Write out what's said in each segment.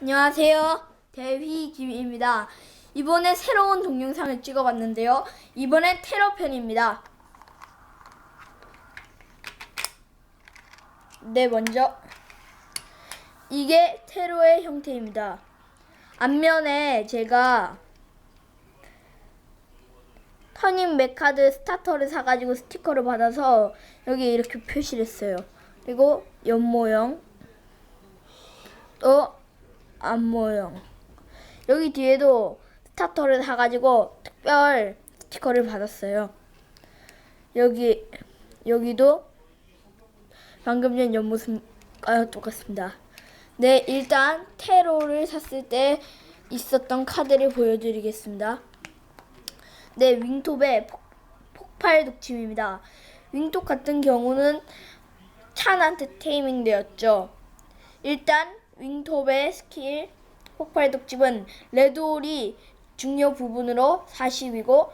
안녕하세요. 대휘 김입니다. 이번에 새로운 동영상을 찍어봤는데요. 이번엔 테러편입니다. 네, 먼저 이게 테러의 형태입니다. 앞면에 제가 터닝 맥카드 스타터를 사가지고 스티커를 받아서 여기 이렇게 표시를 했어요. 그리고 옆 모형 또 앞모형 여기 뒤에도 스타터를 사가지고 특별 스티커를 받았어요. 여기 여기도 방금 전 옆모습과 똑같습니다. 네, 일단 테로를 샀을 때 있었던 카드를 보여드리겠습니다. 네, 윙톱의 폭, 폭발 독침입니다. 윙톱 같은 경우는 찬한테 테이밍 되었죠. 일단 윙톱의 스킬 폭발 독집은 레드홀이 중요 부분으로 40이고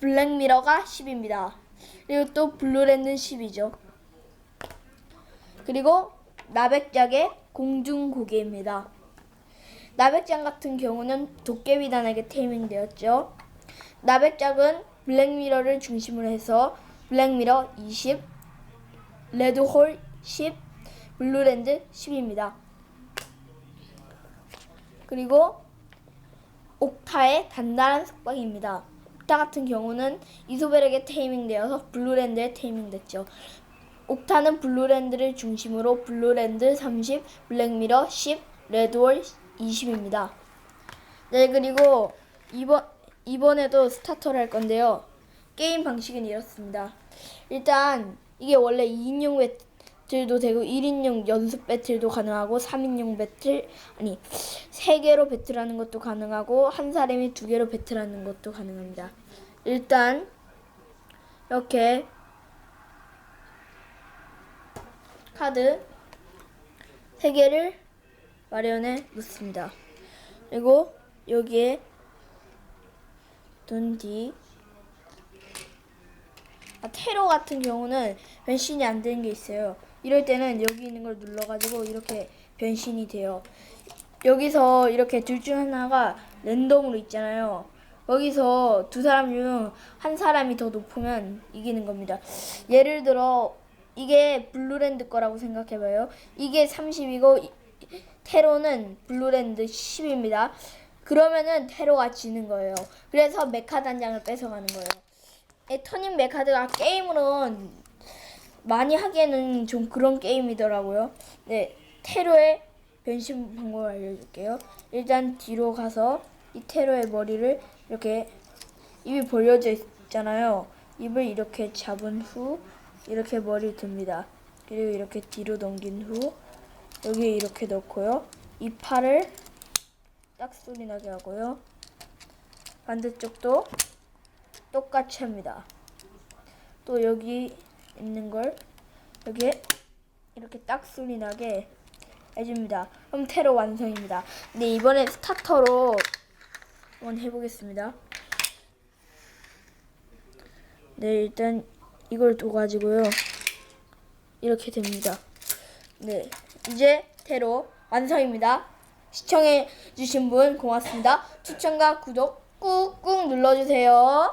블랙미러가 10입니다. 그리고 또 블루랜드는 10이죠. 그리고 나백작의 공중고개입니다. 나백작 같은 경우는 도깨비단에게 테이밍되었죠. 나백작은 블랙미러를 중심으로 해서 블랙미러 20, 레드홀 10, 블루랜드 10입니다. 그리고 옥타의 단단한 속박입니다. 옥타 같은 경우는 이소벨에게 테이밍되어서 블루랜드에 테이밍됐죠. 옥타는 블루랜드를 중심으로 블루랜드 30, 블랙미러 10, 레드월 20입니다. 네, 그리고 이번 이번에도 스타터를 할 건데요. 게임 방식은 이렇습니다. 일단 이게 원래 2인용 배틀도 되고 1인용 연습 배틀도 가능하고 3인용 배틀 아니 3개로 배틀하는 것도 가능하고 한 사람이 두 개로 배틀하는 것도 가능합니다. 일단 이렇게 카드 3개를 마련해 놓습니다. 그리고 여기에 아, 테러 같은 경우는 변신이 안 되는 게 있어요. 이럴 때는 여기 있는 걸 눌러가지고 이렇게 변신이 돼요. 여기서 이렇게 둘 중 하나가 랜덤으로 있잖아요. 거기서 두 사람 중 한 사람이 더 높으면 이기는 겁니다. 예를 들어 이게 블루랜드 거라고 생각해봐요. 이게 30이고 테로는 블루랜드 10입니다. 그러면은 테로가 지는 거예요. 그래서 메카 단장을 뺏어가는 거예요. 이 터닝 메카드가 게임으로는 많이 하기에는 좀 그런 게임이더라고요. 네, 테로의 변신 방법을 알려줄게요. 일단 뒤로 가서 이 테로의 머리를 이렇게 입이 벌려져 있잖아요. 입을 이렇게 잡은 후 이렇게 머리를 듭니다. 그리고 이렇게 뒤로 넘긴 후 여기에 이렇게 넣고요. 이 팔을 딱 소리 나게 하고요. 반대쪽도 똑같이 합니다. 또 여기 있는 걸 여기에 이렇게 딱 소리 나게 해줍니다. 그럼 테러 완성입니다. 네 이번에 스타터로 한번 해보겠습니다. 네 일단 이걸 둬가지고요 이렇게 됩니다. 네 이제 테러 완성입니다. 시청해주신 분 고맙습니다. 추천과 구독 꾹꾹 눌러주세요.